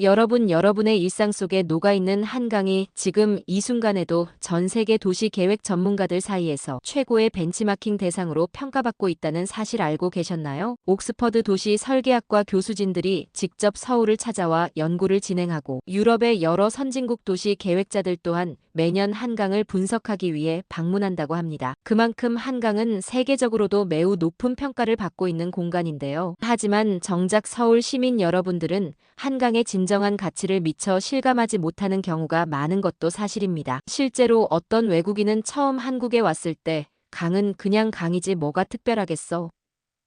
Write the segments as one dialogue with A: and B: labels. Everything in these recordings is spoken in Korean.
A: 여러분, 여러분의 일상 속에 녹아있는 한강이 지금 이 순간에도 전 세계 도시 계획 전문가들 사이에서 최고의 벤치마킹 대상으로 평가받고 있다는 사실 알고 계셨나요? 옥스퍼드 도시 설계학과 교수진들이 직접 서울을 찾아와 연구를 진행하고 유럽의 여러 선진국 도시 계획자들 또한 매년 한강을 분석하기 위해 방문한다고 합니다. 그만큼 한강은 세계적으로도 매우 높은 평가를 받고 있는 공간인데요. 하지만 정작 서울 시민 여러분들은 한강의 진정한 가치를 미처 실감하지 못하는 경우가 많은 것도 사실입니다. 실제로 어떤 외국인은 처음 한국에 왔을 때 강은 그냥 강이지 뭐가 특별하겠어.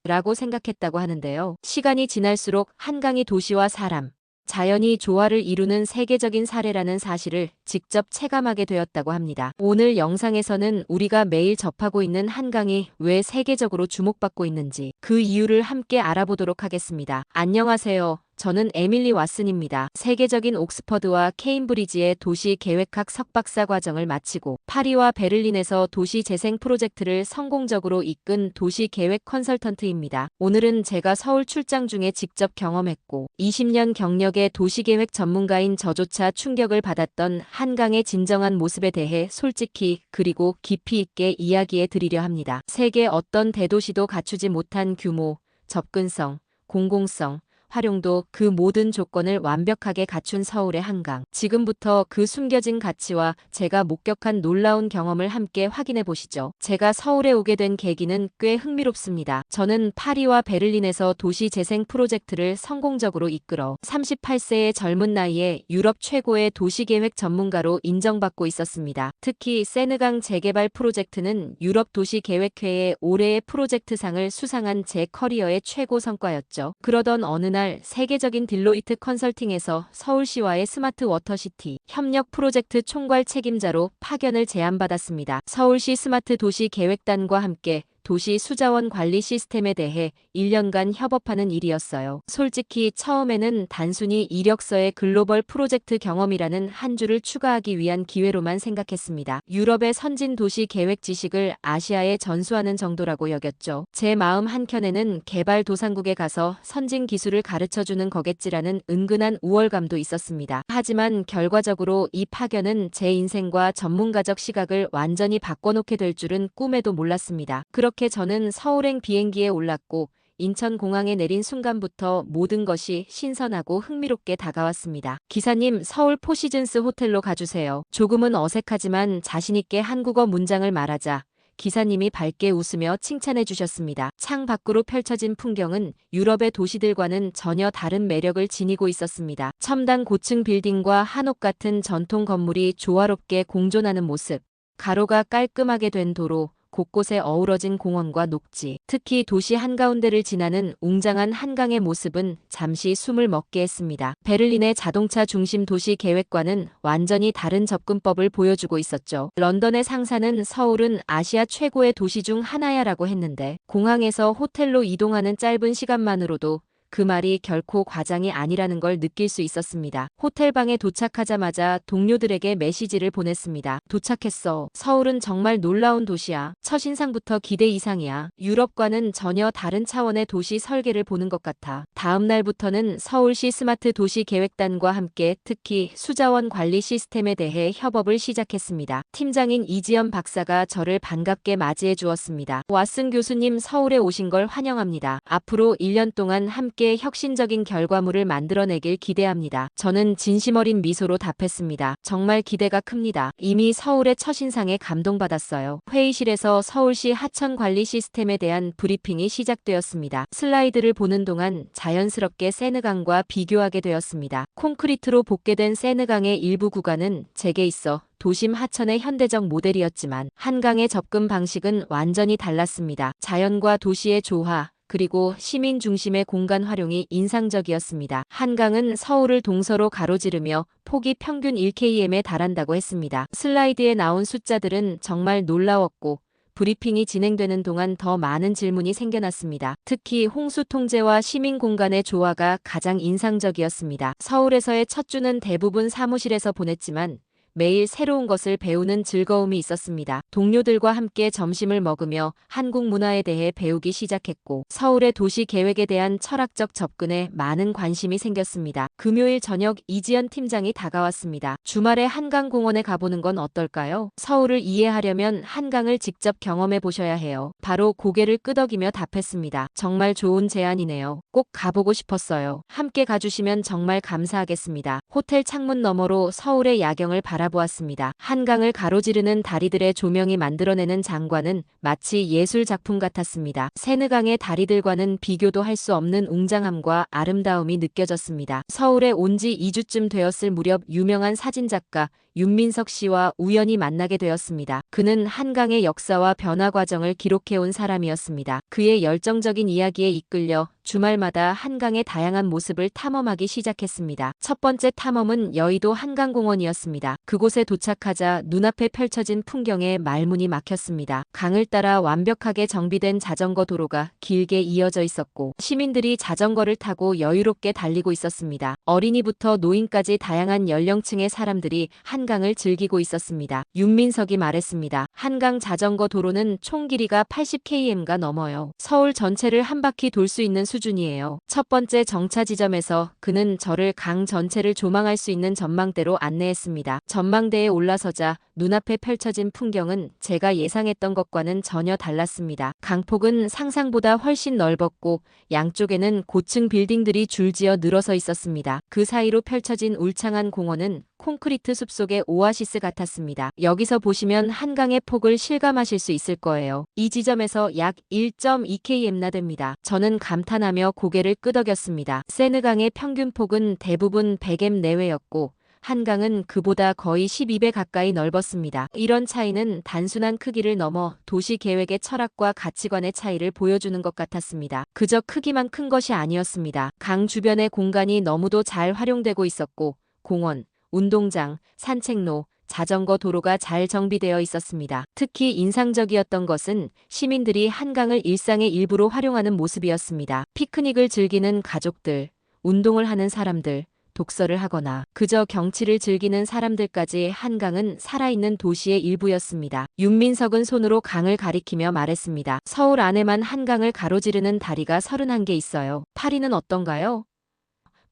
A: 라고 생각했다고 하는데요. 시간이 지날수록 한강이 도시와 사람, 자연이 조화를 이루는 세계적인 사례라는 사실을 직접 체감하게 되었다고 합니다. 오늘 영상에서는 우리가 매일 접하고 있는 한강이 왜 세계적으로 주목받고 있는지 그 이유를 함께 알아보도록 하겠습니다. 안녕하세요. 저는 에밀리 왓슨입니다. 세계적인 옥스퍼드와 케임브리지의 도시 계획학 석박사 과정을 마치고 파리와 베를린에서 도시 재생 프로젝트를 성공적으로 이끈 도시 계획 컨설턴트입니다. 오늘은 제가 서울 출장 중에 직접 경험했고 20년 경력의 도시 계획 전문가인 저조차 충격을 받았던 한강의 진정한 모습에 대해 솔직히 그리고 깊이 있게 이야기해 드리려 합니다. 세계 어떤 대도시도 갖추지 못한 규모, 접근성, 공공성, 활용도 그 모든 조건을 완벽하게 갖춘 서울의 한강. 지금부터 그 숨겨진 가치와 제가 목격한 놀라운 경험을 함께 확인해 보시죠. 제가 서울에 오게 된 계기는 꽤 흥미롭습니다. 저는 파리와 베를린에서 도시 재생 프로젝트를 성공적으로 이끌어 38세의 젊은 나이에 유럽 최고의 도시계획 전문가로 인정받고 있었습니다. 특히 세느강 재개발 프로젝트는 유럽 도시계획회의 올해의 프로젝트상을 수상한 제 커리어의 최고 성과였죠. 그러던 어느 날 세계적인 딜로이트 컨설팅에서 서울시와의 스마트 워터시티 협력 프로젝트 총괄 책임자로 파견을 제안받았습니다. 서울시 스마트 도시 계획단과 함께 도시 수자원 관리 시스템에 대해 1년간 협업하는 일이었어요. 솔직히 처음에는 단순히 이력서에 글로벌 프로젝트 경험이라는 한 줄을 추가하기 위한 기회로만 생각했습니다. 유럽의 선진 도시 계획 지식을 아시아에 전수하는 정도라고 여겼죠. 제 마음 한켠에는 개발 도상국에 가서 선진 기술을 가르쳐주는 거겠지라는 은근한 우월감도 있었습니다. 하지만 결과적으로 이 파견은 제 인생과 전문가적 시각을 완전히 바꿔놓게 될 줄은 꿈에도 몰랐습니다. 그렇게 그렇게 저는 서울행 비행기에 올랐고 인천공항에 내린 순간부터 모든 것이 신선하고 흥미롭게 다가왔습니다. 기사님, 서울 포시즌스 호텔로 가주세요. 조금은 어색하지만 자신있게 한국어 문장을 말하자 기사님이 밝게 웃으며 칭찬해 주셨습니다. 창 밖으로 펼쳐진 풍경은 유럽의 도시들과는 전혀 다른 매력을 지니고 있었습니다. 첨단 고층 빌딩과 한옥 같은 전통 건물이 조화롭게 공존하는 모습, 가로가 깔끔하게 된 도로, 곳곳에 어우러진 공원과 녹지, 특히 도시 한가운데를 지나는 웅장한 한강의 모습은 잠시 숨을 먹게 했습니다. 베를린의 자동차 중심 도시 계획과는 완전히 다른 접근법을 보여주고 있었죠. 런던의 상사는 서울은 아시아 최고의 도시 중 하나야라고 했는데 공항에서 호텔로 이동하는 짧은 시간만으로도 그 말이 결코 과장이 아니라는 걸 느낄 수 있었습니다. 호텔방에 도착하자마자 동료들에게 메시지를 보냈습니다. 도착했어. 서울은 정말 놀라운 도시야. 첫인상부터 기대 이상이야. 유럽과는 전혀 다른 차원의 도시 설계를 보는 것 같아. 다음 날부터는 서울시 스마트 도시 계획단과 함께 특히 수자원 관리 시스템에 대해 협업을 시작했습니다. 팀장인 이지연 박사가 저를 반갑게 맞이해 주었습니다. 왓슨 교수님 서울에 오신 걸 환영합니다. 앞으로 1년 동안 함께 함께 혁신적인 결과물을 만들어내길 기대합니다. 저는 진심 어린 미소로 답했습니다. 정말 기대가 큽니다. 이미 서울의 첫인상에 감동받았어요. 회의실에서 서울시 하천 관리 시스템에 대한 브리핑이 시작되었습니다. 슬라이드를 보는 동안 자연스럽게 세느강과 비교하게 되었습니다. 콘크리트로 복개된 세느강의 일부 구간은 제게 있어 도심 하천의 현대적 모델이었지만 한강의 접근 방식은 완전히 달랐습니다. 자연과 도시의 조화, 그리고 시민 중심의 공간 활용이 인상적이었습니다. 한강은 서울을 동서로 가로지르며 폭이 평균 1km에 달한다고 했습니다. 슬라이드에 나온 숫자들은 정말 놀라웠고 브리핑이 진행되는 동안 더 많은 질문이 생겨났습니다. 특히 홍수 통제와 시민 공간의 조화가 가장 인상적이었습니다. 서울에서의 첫 주는 대부분 사무실에서 보냈지만 매일 새로운 것을 배우는 즐거움이 있었습니다. 동료들과 함께 점심을 먹으며 한국 문화에 대해 배우기 시작했고 서울의 도시 계획에 대한 철학적 접근에 많은 관심이 생겼습니다. 금요일 저녁 이지연 팀장이 다가왔습니다. 주말에 한강공원에 가보는 건 어떨까요? 서울을 이해하려면 한강을 직접 경험해 보셔야 해요. 바로 고개를 끄덕이며 답했습니다. 정말 좋은 제안이네요. 꼭 가보고 싶었어요. 함께 가주시면 정말 감사하겠습니다. 호텔 창문 너머로 서울의 야경을 바라 보았습니다. 한강을 가로지르는 다리들의 조명이 만들어내는 장관은 마치 예술 작품 같았습니다. 세느강의 다리들과는 비교도 할 수 없는 웅장함과 아름다움이 느껴졌습니다. 서울에 온 지 2주쯤 되었을 무렵 유명한 사진작가 윤민석 씨와 우연히 만나게 되었습니다. 그는 한강의 역사와 변화 과정을 기록해온 사람이었습니다. 그의 열정적인 이야기에 이끌려 주말마다 한강의 다양한 모습을 탐험하기 시작했습니다. 첫 번째 탐험은 여의도 한강공원이었습니다. 그곳에 도착하자 눈앞에 펼쳐진 풍경에 말문이 막혔습니다. 강을 따라 완벽하게 정비된 자전거 도로가 길게 이어져 있었고 시민들이 자전거를 타고 여유롭게 달리고 있었습니다. 어린이부터 노인까지 다양한 연령층의 사람들이 한 강을 즐기고 있었습니다. 윤민석이 말했습니다. 한강 자전거 도로는 총 길이가 80km가 넘어요. 서울 전체를 한 바퀴 돌 수 있는 수준이에요. 첫 번째 정차 지점에서 그는 저를 강 전체를 조망할 수 있는 전망대로 안내했습니다. 전망대에 올라서자 눈앞에 펼쳐진 풍경은 제가 예상했던 것과는 전혀 달랐습니다. 강폭은 상상보다 훨씬 넓었고 양쪽에는 고층 빌딩들이 줄지어 늘어서 있었습니다. 그 사이로 펼쳐진 울창한 공원은 콘크리트 숲속의 오아시스 같았습니다. 여기서 보시면 한강의 폭을 실감하실 수 있을 거예요. 이 지점에서 약 1.2km 나 됩니다. 저는 감탄하며 고개를 끄덕였습니다. 세느강의 평균 폭은 대부분 100m 내외였고 한강은 그보다 거의 12배 가까이 넓었습니다. 이런 차이는 단순한 크기를 넘어 도시 계획의 철학과 가치관의 차이를 보여주는 것 같았습니다. 그저 크기만 큰 것이 아니었습니다. 강 주변의 공간이 너무도 잘 활용되고 있었고 공원, 운동장, 산책로, 자전거 도로가 잘 정비되어 있었습니다. 특히 인상적이었던 것은 시민들이 한강을 일상의 일부로 활용하는 모습이었습니다. 피크닉을 즐기는 가족들, 운동을 하는 사람들, 독서를 하거나 그저 경치를 즐기는 사람들까지 한강은 살아있는 도시의 일부였습니다. 윤민석은 손으로 강을 가리키며 말했습니다. 서울 안에만 한강을 가로지르는 다리가 31개 있어요. 파리는 어떤가요?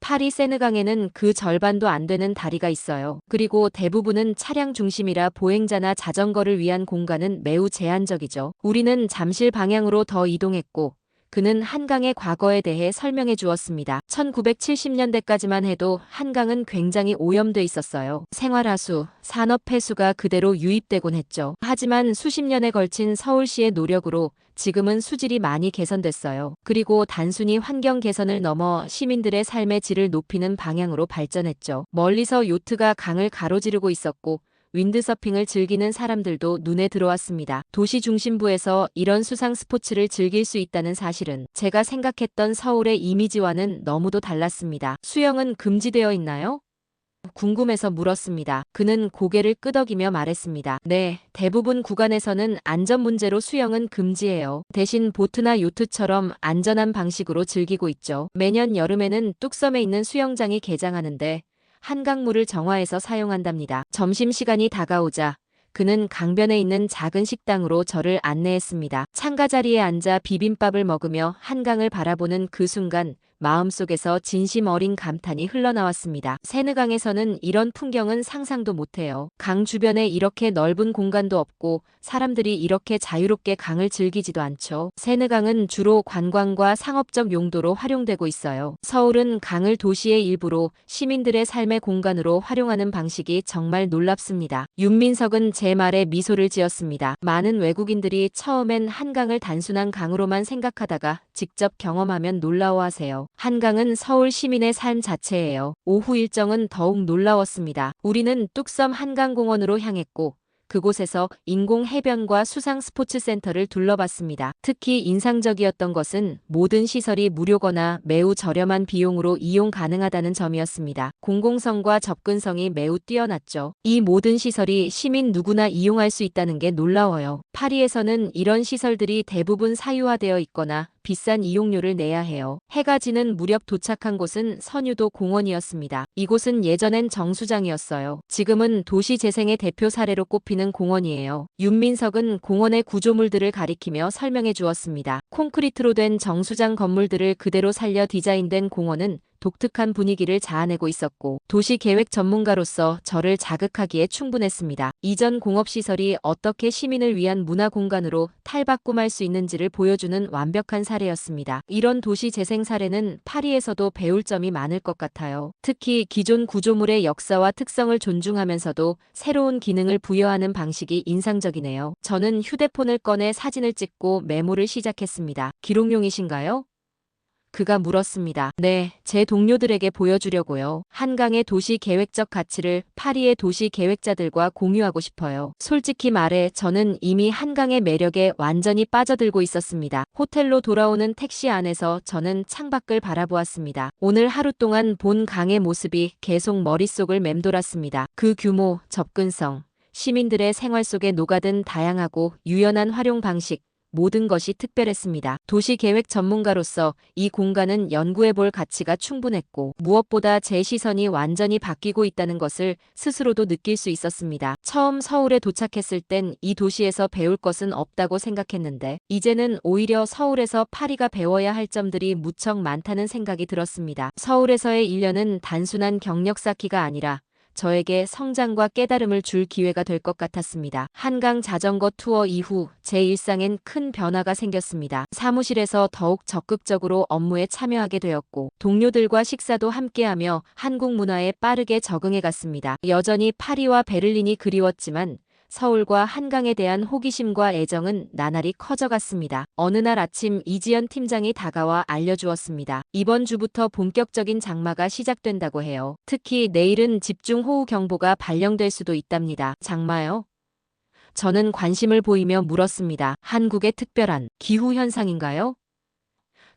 A: 파리 세느강에는 그 절반도 안 되는 다리가 있어요. 그리고 대부분은 차량 중심이라 보행자나 자전거를 위한 공간은 매우 제한적이죠. 우리는 잠실 방향으로 더 이동했고 그는 한강의 과거에 대해 설명해 주었습니다. 1970년대까지만 해도 한강은 굉장히 오염돼 있었어요. 생활하수, 산업폐수가 그대로 유입되곤 했죠. 하지만 수십 년에 걸친 서울시의 노력으로 지금은 수질이 많이 개선됐어요. 그리고 단순히 환경 개선을 넘어 시민들의 삶의 질을 높이는 방향으로 발전했죠. 멀리서 요트가 강을 가로지르고 있었고 윈드서핑을 즐기는 사람들도 눈에 들어왔습니다. 도시 중심부에서 이런 수상 스포츠를 즐길 수 있다는 사실은 제가 생각했던 서울의 이미지와는 너무도 달랐습니다. 수영은 금지되어 있나요? 궁금해서 물었습니다. 그는 고개를 끄덕이며 말했습니다. 네, 대부분 구간에서는 안전 문제로 수영은 금지예요. 대신 보트나 요트처럼 안전한 방식으로 즐기고 있죠. 매년 여름에는 뚝섬에 있는 수영장이 개장하는데 한강물을 정화해서 사용한답니다. 점심시간이 다가오자 그는 강변에 있는 작은 식당으로 저를 안내했습니다. 창가 자리에 앉아 비빔밥을 먹으며 한강을 바라보는 그 순간 마음속에서 진심 어린 감탄이 흘러나왔습니다. 세느강에서는 이런 풍경은 상상도 못해요. 강 주변에 이렇게 넓은 공간도 없고 사람들이 이렇게 자유롭게 강을 즐기지도 않죠. 세느강은 주로 관광과 상업적 용도로 활용되고 있어요. 서울은 강을 도시의 일부로 시민들의 삶의 공간으로 활용하는 방식이 정말 놀랍습니다. 윤민석은 제 말에 미소를 지었습니다. 많은 외국인들이 처음엔 한강을 단순한 강으로만 생각하다가 직접 경험하면 놀라워하세요. 한강은 서울 시민의 삶 자체예요. 오후 일정은 더욱 놀라웠습니다. 우리는 뚝섬 한강공원으로 향했고 그곳에서 인공 해변과 수상 스포츠 센터를 둘러봤습니다. 특히 인상적이었던 것은 모든 시설이 무료거나 매우 저렴한 비용으로 이용 가능하다는 점이었습니다. 공공성과 접근성이 매우 뛰어났죠. 이 모든 시설이 시민 누구나 이용할 수 있다는 게 놀라워요. 파리에서는 이런 시설들이 대부분 사유화되어 있거나 비싼 이용료를 내야 해요. 해가 지는 무렵 도착한 곳은 선유도 공원이었습니다. 이곳은 예전엔 정수장이었어요. 지금은 도시 재생의 대표 사례로 꼽히는 공원이에요. 윤민석은 공원의 구조물들을 가리키며 설명해 주었습니다. 콘크리트로 된 정수장 건물들을 그대로 살려 디자인된 공원은 독특한 분위기를 자아내고 있었고 도시 계획 전문가로서 저를 자극하기에 충분했습니다. 이전 공업시설이 어떻게 시민을 위한 문화 공간으로 탈바꿈할 수 있는지를 보여주는 완벽한 사례였습니다. 이런 도시 재생 사례는 파리에서도 배울 점이 많을 것 같아요. 특히 기존 구조물의 역사와 특성을 존중하면서도 새로운 기능을 부여하는 방식이 인상적이네요. 저는 휴대폰을 꺼내 사진을 찍고 메모를 시작했습니다. 기록용이신가요? 그가 물었습니다. 네, 제 동료들에게 보여주려고요. 한강의 도시 계획적 가치를 파리의 도시 계획자들과 공유하고 싶어요. 솔직히 말해 저는 이미 한강의 매력에 완전히 빠져들고 있었습니다. 호텔로 돌아오는 택시 안에서 저는 창밖을 바라보았습니다. 오늘 하루 동안 본 강의 모습이 계속 머릿속을 맴돌았습니다. 그 규모, 접근성, 시민들의 생활 속에 녹아든 다양하고 유연한 활용 방식, 모든 것이 특별했습니다. 도시계획 전문가로서 이 공간은 연구해볼 가치가 충분했고 무엇보다 제 시선이 완전히 바뀌고 있다는 것을 스스로도 느낄 수 있었습니다. 처음 서울에 도착했을 땐 이 도시에서 배울 것은 없다고 생각했는데 이제는 오히려 서울에서 파리가 배워야 할 점들이 무척 많다는 생각이 들었습니다. 서울에서의 1년은 단순한 경력 쌓기가 아니라 저에게 성장과 깨달음을 줄 기회가 될 것 같았습니다. 한강 자전거 투어 이후 제 일상엔 큰 변화가 생겼습니다. 사무실에서 더욱 적극적으로 업무에 참여하게 되었고 동료들과 식사도 함께하며 한국 문화에 빠르게 적응해 갔습니다. 여전히 파리와 베를린이 그리웠지만 서울과 한강에 대한 호기심과 애정은 나날이 커져갔습니다. 어느 날 아침 이지연 팀장이 다가와 알려주었습니다. 이번 주부터 본격적인 장마가 시작된다고 해요. 특히 내일은 집중호우 경보가 발령될 수도 있답니다. 장마요? 저는 관심을 보이며 물었습니다. 한국의 특별한 기후현상인가요?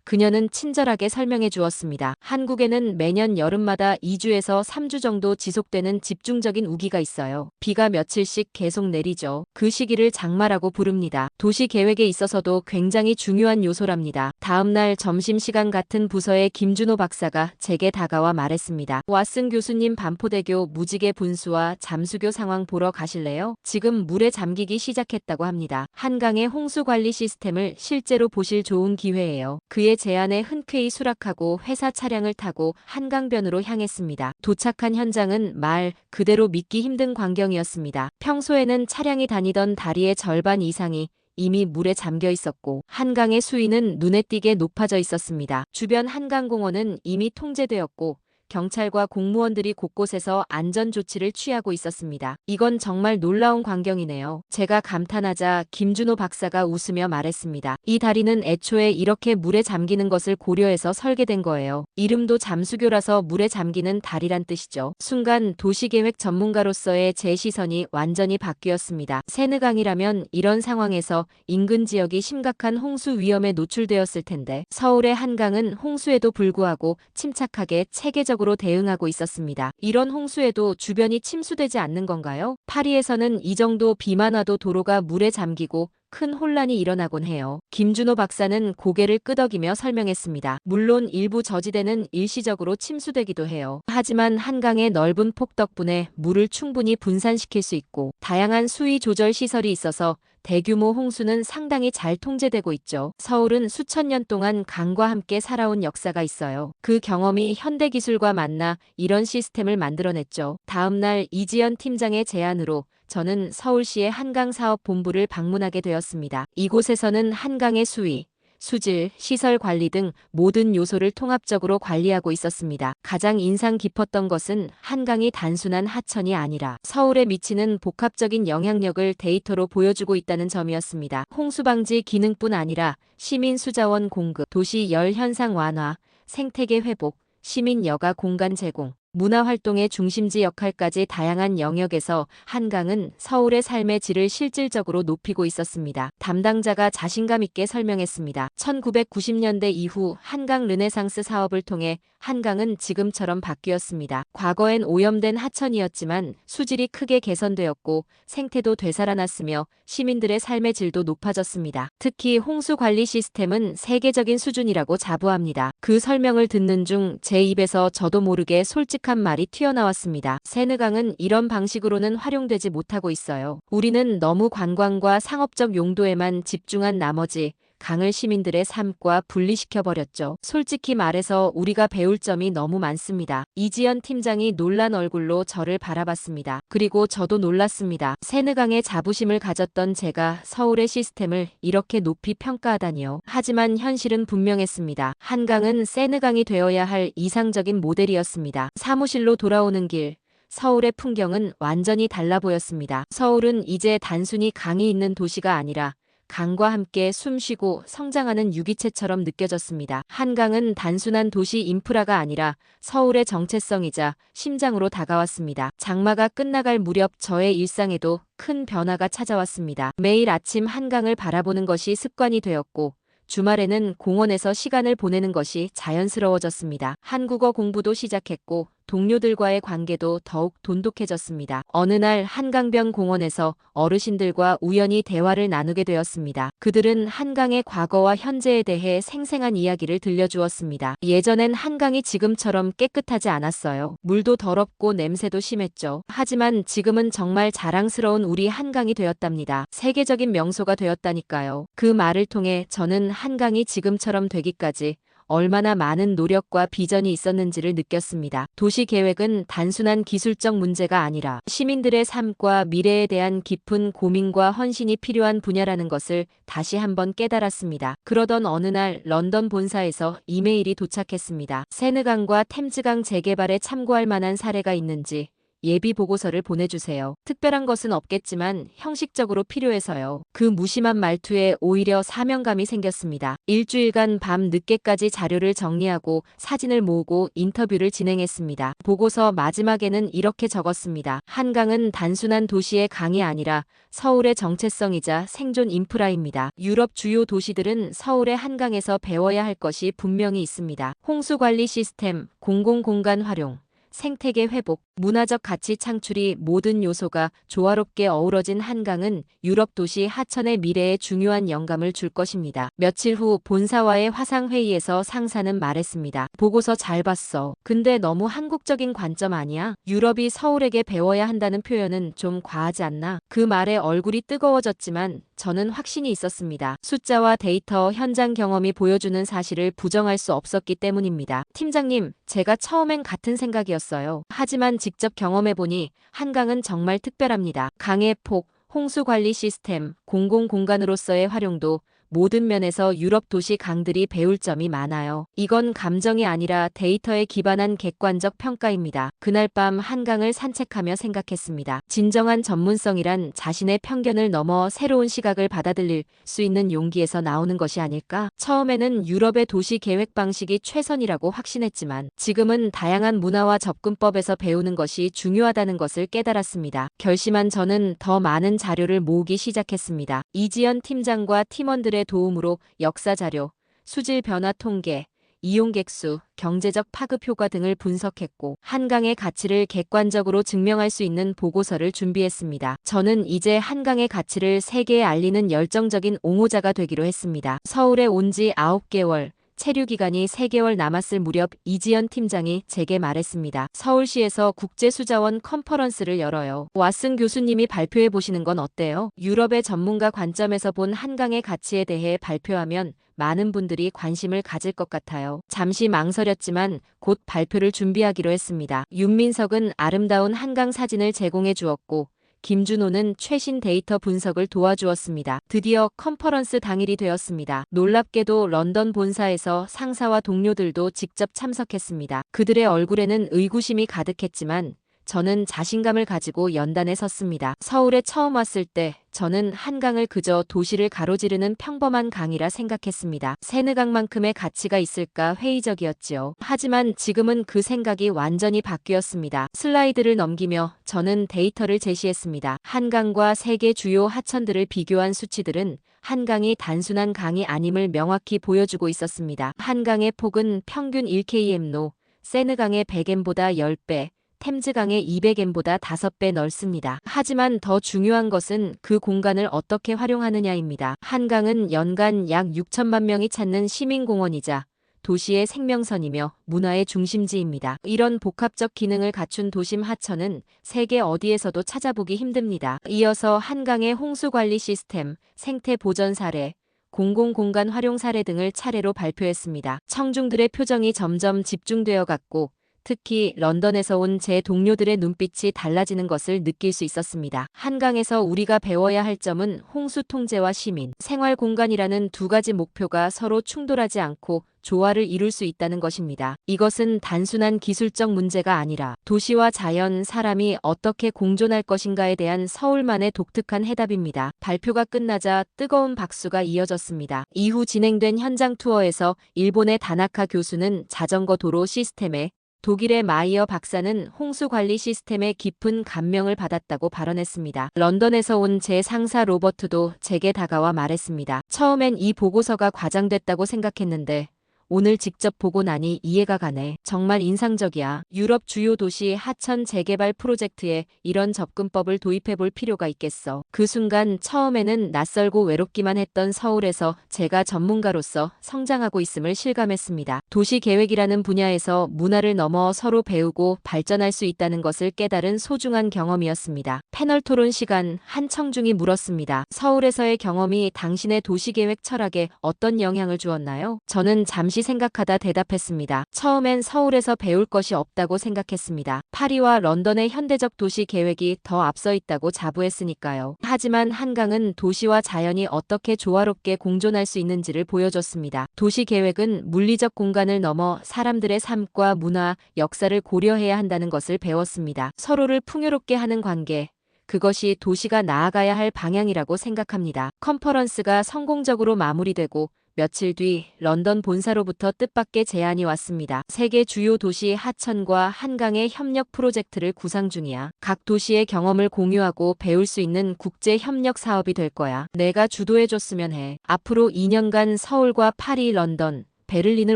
A: 그녀는 친절하게 설명해 주었습니다. 한국에는 매년 여름마다 2주에서 3주 정도 지속되는 집중적인 우기가 있어요. 비가 며칠씩 계속 내리죠. 그 시기를 장마라고 부릅니다. 도시 계획에 있어서도 굉장히 중요한 요소랍니다. 다음날 점심시간 같은 부서의 김준호 박사가 제게 다가와 말했습니다. 왓슨 교수님 반포대교 무지개 분수와 잠수교 상황 보러 가실래요? 지금 물에 잠기기 시작했다고 합니다. 한강의 홍수 관리 시스템을 실제로 보실 좋은 기회예요. 그의 제안에 흔쾌히 수락하고 회사 차량을 타고 한강변으로 향했습니다. 도착한 현장은 말 그대로 믿기 힘든 광경이었습니다. 평소에는 차량이 다니던 다리의 절반 이상이 이미 물에 잠겨 있었고 한강의 수위는 눈에 띄게 높아져 있었습니다. 주변 한강공원은 이미 통제되었고 경찰과 공무원들이 곳곳에서 안전 조치를 취하고 있었습니다. 이건 정말 놀라운 광경이네요. 제가 감탄하자 김준호 박사가 웃으며 말했습니다. 이 다리는 애초에 이렇게 물에 잠기는 것을 고려해서 설계된 거예요. 이름도 잠수교라서 물에 잠기는 다리란 뜻이죠. 순간 도시계획 전문가로서의 제 시선이 완전히 바뀌었습니다. 세느강이라면 이런 상황에서 인근 지역이 심각한 홍수 위험에 노출되었을 텐데 서울의 한강은 홍수에도 불구하고 침착하게 체계적 적으로 대응하고 있었습니다. 이런 홍수에도 주변이 침수되지 않는 건가요? 파리에서는 이 정도 비만 와도 도로가 물에 잠기고 큰 혼란이 일어나곤 해요. 김준호 박사는 고개를 끄덕이며 설명했습니다. 물론 일부 저지대는 일시적으로 침수되기도 해요. 하지만 한강의 넓은 폭 덕분에 물을 충분히 분산시킬 수 있고 다양한 수위 조절 시설이 있어서 대규모 홍수는 상당히 잘 통제되고 있죠. 서울은 수천 년 동안 강과 함께 살아온 역사가 있어요. 그 경험이 현대 기술과 만나 이런 시스템을 만들어냈죠. 다음 날 이지연 팀장의 제안으로 저는 서울시의 한강사업본부를 방문하게 되었습니다. 이곳에서는 한강의 수위, 수질, 시설 관리 등 모든 요소를 통합적으로 관리하고 있었습니다. 가장 인상 깊었던 것은 한강이 단순한 하천이 아니라 서울에 미치는 복합적인 영향력을 데이터로 보여주고 있다는 점이었습니다. 홍수 방지 기능뿐 아니라 시민 수자원 공급, 도시 열 현상 완화, 생태계 회복, 시민 여가 공간 제공, 문화활동의 중심지 역할까지 다양한 영역에서 한강은 서울의 삶의 질을 실질적으로 높이고 있었습니다. 담당자가 자신감 있게 설명했습니다. 1990년대 이후 한강 르네상스 사업을 통해 한강은 지금처럼 바뀌었습니다. 과거엔 오염된 하천이었지만 수질이 크게 개선되었고 생태도 되살아났으며 시민들의 삶의 질도 높아졌습니다. 특히 홍수 관리 시스템은 세계적인 수준이라고 자부합니다. 그 설명을 듣는 중 제 입에서 저도 모르게 솔직한 말이 튀어나왔습니다. 세느강은 이런 방식으로는 활용되지 못하고 있어요. 우리는 너무 관광과 상업적 용도에만 집중한 나머지 강을 시민들의 삶과 분리시켜 버렸죠. 솔직히 말해서 우리가 배울 점이 너무 많습니다. 이지연 팀장이 놀란 얼굴로 저를 바라봤습니다. 그리고 저도 놀랐습니다. 세느강의 자부심을 가졌던 제가 서울의 시스템을 이렇게 높이 평가하다니요. 하지만 현실은 분명했습니다. 한강은 세느강이 되어야 할 이상적인 모델이었습니다. 사무실로 돌아오는 길, 서울의 풍경은 완전히 달라 보였습니다. 서울은 이제 단순히 강이 있는 도시가 아니라 강과 함께 숨쉬고 성장하는 유기체처럼 느껴졌습니다. 한강은 단순한 도시 인프라가 아니라 서울의 정체성이자 심장으로 다가왔습니다. 장마가 끝나갈 무렵 저의 일상에도 큰 변화가 찾아왔습니다. 매일 아침 한강을 바라보는 것이 습관이 되었고 주말에는 공원에서 시간을 보내는 것이 자연스러워졌습니다. 한국어 공부도 시작했고 동료들과의 관계도 더욱 돈독해졌습니다. 어느 날 한강변 공원에서 어르신들과 우연히 대화를 나누게 되었습니다. 그들은 한강의 과거와 현재에 대해 생생한 이야기를 들려주었습니다. 예전엔 한강이 지금처럼 깨끗하지 않았어요. 물도 더럽고 냄새도 심했죠. 하지만 지금은 정말 자랑스러운 우리 한강이 되었답니다. 세계적인 명소가 되었다니까요. 그 말을 통해 저는 한강이 지금처럼 되기까지 얼마나 많은 노력과 비전이 있었는지를 느꼈습니다. 도시 계획은 단순한 기술적 문제가 아니라 시민들의 삶과 미래에 대한 깊은 고민과 헌신이 필요한 분야라는 것을 다시 한번 깨달았습니다. 그러던 어느 날 런던 본사에서 이메일이 도착했습니다. 세느강과 템즈강 재개발에 참고할 만한 사례가 있는지 예비 보고서를 보내주세요. 특별한 것은 없겠지만 형식적으로 필요해서요. 그 무심한 말투에 오히려 사명감이 생겼습니다. 일주일간 밤 늦게까지 자료를 정리하고 사진을 모으고 인터뷰를 진행했습니다. 보고서 마지막에는 이렇게 적었습니다. 한강은 단순한 도시의 강이 아니라 서울의 정체성이자 생존 인프라입니다. 유럽 주요 도시들은 서울의 한강에서 배워야 할 것이 분명히 있습니다. 홍수 관리 시스템, 공공공간 활용, 생태계 회복, 문화적 가치 창출이 모든 요소가 조화롭게 어우러진 한강은 유럽 도시 하천의 미래에 중요한 영감을 줄 것입니다. 며칠 후 본사와의 화상회의에서 상사는 말했습니다. 보고서 잘 봤어. 근데 너무 한국적인 관점 아니야? 유럽이 서울에게 배워야 한다는 표현은 좀 과하지 않나? 그 말에 얼굴이 뜨거워졌지만 저는 확신이 있었습니다. 숫자와 데이터, 현장 경험이 보여주는 사실을 부정할 수 없었기 때문입니다. 팀장님, 제가 처음엔 같은 생각이었어요. 하지만 직접 경험해보니 한강은 정말 특별합니다. 강의 폭, 홍수 관리 시스템, 공공 공간으로서의 활용도 모든 면에서 유럽 도시 강들이 배울 점이 많아요. 이건 감정이 아니라 데이터에 기반한 객관적 평가입니다. 그날 밤 한강을 산책하며 생각했습니다. 진정한 전문성이란 자신의 편견을 넘어 새로운 시각을 받아들일 수 있는 용기에서 나오는 것이 아닐까? 처음에는 유럽의 도시 계획 방식이 최선이라고 확신했지만 지금은 다양한 문화와 접근법에서 배우는 것이 중요하다는 것을 깨달았습니다. 결심한 저는 더 많은 자료를 모으기 시작했습니다. 이지연 팀장과 팀원들의 도움으로 역사 자료, 수질 변화 통계, 이용객 수, 경제적 파급 효과 등을 분석했고 한강의 가치를 객관적으로 증명할 수 있는 보고서를 준비했습니다. 저는 이제 한강의 가치를 세계에 알리는 열정적인 옹호자가 되기로 했습니다. 서울에 온 지 9개월, 체류 기간이 3개월 남았을 무렵 이지연 팀장이 제게 말했습니다. 서울시에서 국제수자원 컨퍼런스를 열어요. 왓슨 교수님이 발표해 보시는 건 어때요? 유럽의 전문가 관점에서 본 한강의 가치에 대해 발표하면 많은 분들이 관심을 가질 것 같아요. 잠시 망설였지만 곧 발표를 준비하기로 했습니다. 윤민석은 아름다운 한강 사진을 제공해 주었고 김준호는 최신 데이터 분석을 도와주었습니다. 드디어 컨퍼런스 당일이 되었습니다. 놀랍게도 런던 본사에서 상사와 동료들도 직접 참석했습니다. 그들의 얼굴에는 의구심이 가득했지만 저는 자신감을 가지고 연단에 섰습니다. 서울에 처음 왔을 때 저는 한강을 그저 도시를 가로지르는 평범한 강이라 생각했습니다. 세느강만큼의 가치가 있을까 회의적이었지요. 하지만 지금은 그 생각이 완전히 바뀌었습니다. 슬라이드를 넘기며 저는 데이터를 제시했습니다. 한강과 세계 주요 하천들을 비교한 수치들은 한강이 단순한 강이 아님을 명확히 보여주고 있었습니다. 한강의 폭은 평균 1km로 세느강의 100m보다 10배, 템즈강의 200m보다 5배 넓습니다. 하지만 더 중요한 것은 그 공간을 어떻게 활용하느냐입니다. 한강은 연간 약 6천만 명이 찾는 시민공원이자 도시의 생명선이며 문화의 중심지입니다. 이런 복합적 기능을 갖춘 도심 하천은 세계 어디에서도 찾아보기 힘듭니다. 이어서 한강의 홍수관리 시스템, 생태 보전 사례, 공공공간 활용 사례 등을 차례로 발표했습니다. 청중들의 표정이 점점 집중되어 갔고 특히 런던에서 온 제 동료들의 눈빛이 달라지는 것을 느낄 수 있었습니다. 한강에서 우리가 배워야 할 점은 홍수 통제와 시민, 생활 공간이라는 두 가지 목표가 서로 충돌하지 않고 조화를 이룰 수 있다는 것입니다. 이것은 단순한 기술적 문제가 아니라 도시와 자연, 사람이 어떻게 공존할 것인가에 대한 서울만의 독특한 해답입니다. 발표가 끝나자 뜨거운 박수가 이어졌습니다. 이후 진행된 현장 투어에서 일본의 다나카 교수는 자전거 도로 시스템에 독일의 마이어 박사는 홍수 관리 시스템에 깊은 감명을 받았다고 발언했습니다. 런던에서 온 제 상사 로버트도 제게 다가와 말했습니다. 처음엔 이 보고서가 과장됐다고 생각했는데 오늘 직접 보고 나니 이해가 가네. 정말 인상적이야. 유럽 주요 도시 하천 재개발 프로젝트에 이런 접근법을 도입해 볼 필요가 있겠어. 그 순간 처음에는 낯설고 외롭기만 했던 서울에서 제가 전문가로서 성장하고 있음을 실감했습니다. 도시 계획이라는 분야에서 문화를 넘어 서로 배우고 발전할 수 있다는 것을 깨달은 소중한 경험이었습니다. 패널 토론 시간 한청중이 물었습니다. 서울에서의 경험이 당신의 도시계획 철학에 어떤 영향을 주었나요? 저는 잠시 생각하다 대답했습니다. 처음엔 서울에서 배울 것이 없다고 생각했습니다. 파리와 런던의 현대적 도시 계획이 더 앞서 있다고 자부했으니까요. 하지만 한강은 도시와 자연이 어떻게 조화롭게 공존할 수 있는지를 보여줬습니다. 도시 계획은 물리적 공간을 넘어 사람들의 삶과 문화, 역사를 고려해야 한다는 것을 배웠습니다. 서로를 풍요롭게 하는 관계, 그것이 도시가 나아가야 할 방향이라고 생각합니다. 컨퍼런스가 성공적으로 마무리되고 며칠 뒤 런던 본사로부터 뜻밖의 제안이 왔습니다. 세계 주요 도시 하천과 한강의 협력 프로젝트를 구상 중이야. 각 도시의 경험을 공유하고 배울 수 있는 국제 협력 사업이 될 거야. 내가 주도해줬으면 해. 앞으로 2년간 서울과 파리, 런던, 베를린을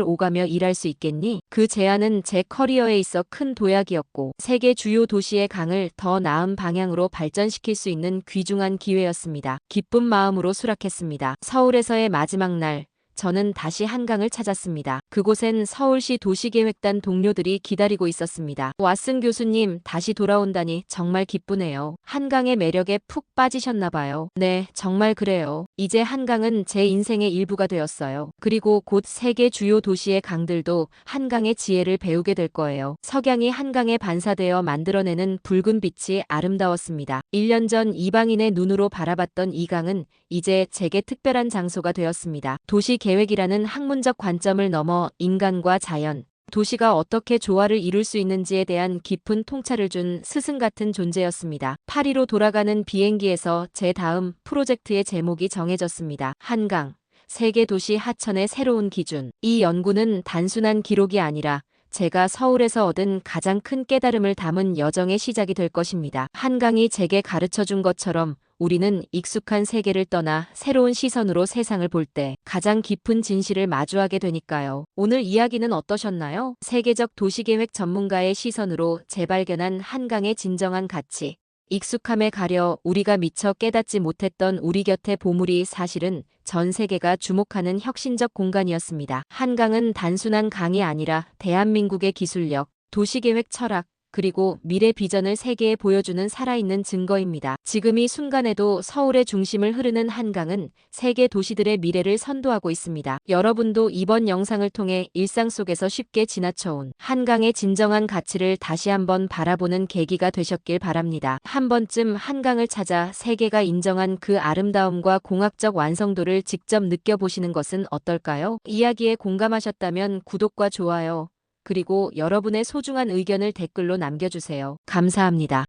A: 오가며 일할 수 있겠니? 그 제안은 제 커리어에 있어 큰 도약이었고 세계 주요 도시의 강을 더 나은 방향으로 발전시킬 수 있는 귀중한 기회였습니다. 기쁜 마음으로 수락했습니다. 서울에서의 마지막 날 저는 다시 한강을 찾았습니다. 그곳엔 서울시 도시계획단 동료들이 기다리고 있었습니다. 왓슨 교수님, 다시 돌아온다니 정말 기쁘네요. 한강의 매력에 푹 빠지셨나 봐요. 네, 정말 그래요. 이제 한강은 제 인생의 일부가 되었어요. 그리고 곧 세계 주요 도시의 강들도 한강의 지혜를 배우게 될 거예요. 석양이 한강에 반사되어 만들어내는 붉은 빛이 아름다웠습니다. 1년 전 이방인의 눈으로 바라봤던 이 강은 이제 제게 특별한 장소가 되었습니다. 도시 계획이라는 학문적 관점을 넘어 인간과 자연, 도시가 어떻게 조화를 이룰 수 있는지에 대한 깊은 통찰을 준 스승 같은 존재였습니다. 파리로 돌아가는 비행기에서 제 다음 프로젝트의 제목이 정해졌습니다. 한강, 세계 도시 하천의 새로운 기준. 이 연구는 단순한 기록이 아니라 제가 서울에서 얻은 가장 큰 깨달음을 담은 여정의 시작이 될 것입니다. 한강이 제게 가르쳐 준 것처럼 우리는 익숙한 세계를 떠나 새로운 시선으로 세상을 볼 때 가장 깊은 진실을 마주하게 되니까요. 오늘 이야기는 어떠셨나요? 세계적 도시계획 전문가의 시선으로 재발견한 한강의 진정한 가치. 익숙함에 가려 우리가 미처 깨닫지 못했던 우리 곁의 보물이 사실은 전 세계가 주목하는 혁신적 공간이었습니다. 한강은 단순한 강이 아니라 대한민국의 기술력, 도시계획 철학, 그리고 미래 비전을 세계에 보여주는 살아있는 증거입니다. 지금 이 순간에도 서울의 중심을 흐르는 한강은 세계 도시들의 미래를 선도하고 있습니다. 여러분도 이번 영상을 통해 일상 속에서 쉽게 지나쳐온 한강의 진정한 가치를 다시 한번 바라보는 계기가 되셨길 바랍니다. 한 번쯤 한강을 찾아 세계가 인정한 그 아름다움과 공학적 완성도를 직접 느껴보시는 것은 어떨까요? 이야기에 공감하셨다면 구독과 좋아요, 그리고 여러분의 소중한 의견을 댓글로 남겨주세요. 감사합니다.